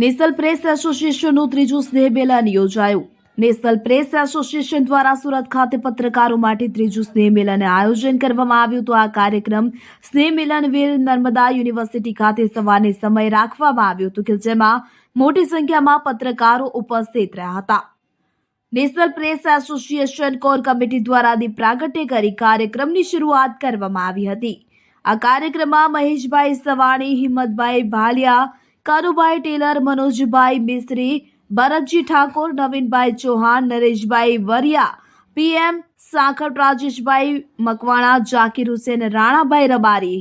National press એસોસિએશનનું ત્રીજું સ્નેહ melon યોજાયું. નેશનલ પ્રેસ એસોસિએશન દ્વારા સુરત ખાતે પત્રકારો માટે ત્રીજું સ્નેહ મેલન આયોજન કરવામાં આવ્યું હતું. આ કાર્યક્રમ સ્નેહ મિલન વીર નર્મદા યુનિવર્સિટી ખાતે સવારે સમય રાખવામાં આવ્યું હતું કે જેમાં મોટી સંખ્યામાં પત્રકારો ઉપસ્થિત રહ્યા હતા. National press association core committee દ્વારા દીપ કરી કાર્યક્રમની શરૂઆત કરવામાં આવી હતી. આ કાર્યક્રમમાં મહેશભાઈ સવાણી, હિંમતભાઈ ભાલિયા કાનુભાઈ ટેલર, મનોજભાઈ મિસ્ત્રી, ભરતજી ઠાકોર, નવીનભાઈ ચૌહાણ, નરેશભાઈ વરિયા, પીએમ સાખર રાજેશભાઈ મકવાણા, જાકીર હુસેન, રાણાભાઈ રબારી,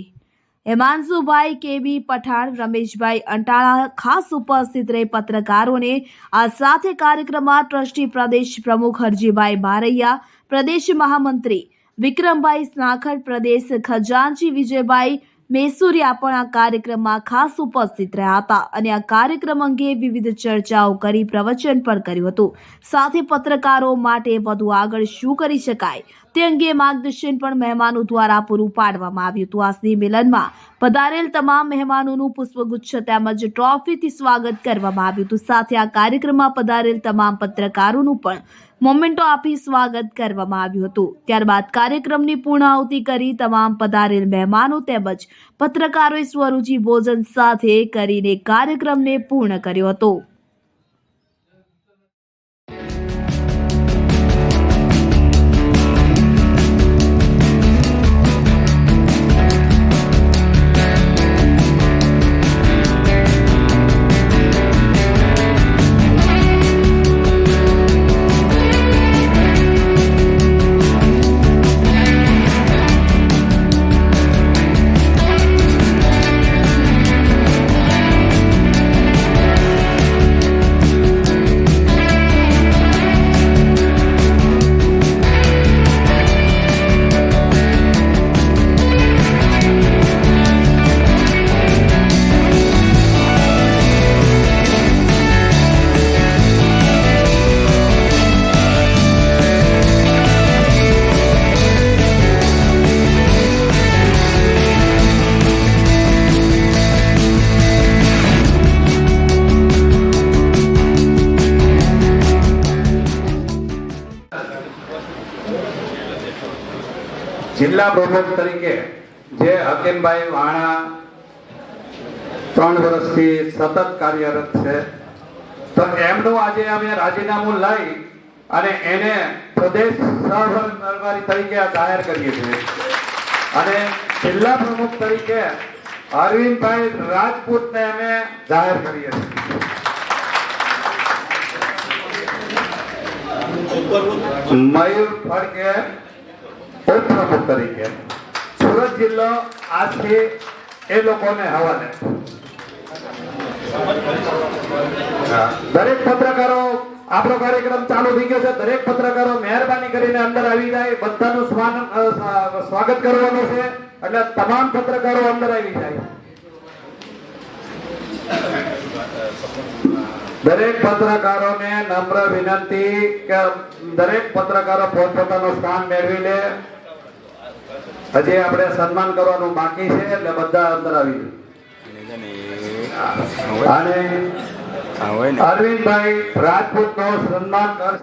હેમાંશુભાઈ કેબી પઠાણ, રમેશભાઈ અંટાળા ખાસ ઉપસ્થિત રહી પત્રકારોને આ સાથે કાર્યક્રમમાં ટ્રસ્ટી પ્રદેશ પ્રમુખ હરજીભાઈ બારૈયા, પ્રદેશ મહામંત્રી વિક્રમભાઈ સ્નાખર, પ્રદેશ ખજાનચી વિજયભાઈ મેસુરિયા પણ આ કાર્યક્રમમાં ખાસ ઉપસ્થિત રહ્યા હતા અને આ કાર્યક્રમ અંગે વિવિધ ચર્ચાઓ કરી પ્રવચન પણ કર્યું હતું. સાથે પત્રકારો માટે વધુ આગળ શું કરી શકાય તે અંગે માર્ગદર્શન પણ મહેમાનો દ્વારા પૂરું પાડવામાં આવ્યું હતું. આ સ્નેહ પધારેલ તમામ મહેમાનોનું પુષ્પગુચ્છ તેમજ ટ્રોફીથી સ્વાગત કરવામાં આવ્યું હતું. સાથે આ કાર્યક્રમમાં પધારેલ તમામ પત્રકારોનું પણ મોમેન્ટો આપી સ્વાગત કરવામાં આવ્યું હતું. ત્યારબાદ કાર્યક્રમની પૂર્ણાહુતિ કરી તમામ પધારેલ મહેમાનો તેમજ પત્રકારોએ સ્વરૂચિ ભોજન સાથે કરીને કાર્યક્રમને પૂર્ણ કર્યો હતો. જિલ્લા પ્રમુખ તરીકે જે હકીમભાઈ વાણા ત્રણ વર્ષથી સતત કાર્યરત છે. તો એમનું આજે અમે રાજીનામું લઈ અને એને પ્રદેશ સહકારી તરીકે જાહેર કરીએ છીએ. અને જિલ્લા પ્રમુખ તરીકે અરવિંદભાઈ રાજપૂતને અમે જાહેર કરીએ છીએ. મયુર ફડકે ઉપપ્રમુખ તરીકે સુરત જિલ્લો આજથી એ લોકોને હવાલે દરેક પત્રકારો, આપણો કાર્યક્રમ ચાલુ થઈ ગયો છે. દરેક પત્રકારો મહેરબાની કરીને અંદર આવી જાય. બધાનું સ્વાગત કરવાનું છે. એટલે તમામ પત્રકારો અંદર આવી જાય. દરેક પત્રકારોને નમ્ર વિનંતી કે દરેક પત્રકારો પોતપોતાનું સ્થાન મેળવી લે. હજી આપણે સન્માન કરવાનું બાકી છે એટલે બધા અંદર આવી અને અરવિંદભાઈ રાજપૂત નો. સન્માન કરશે.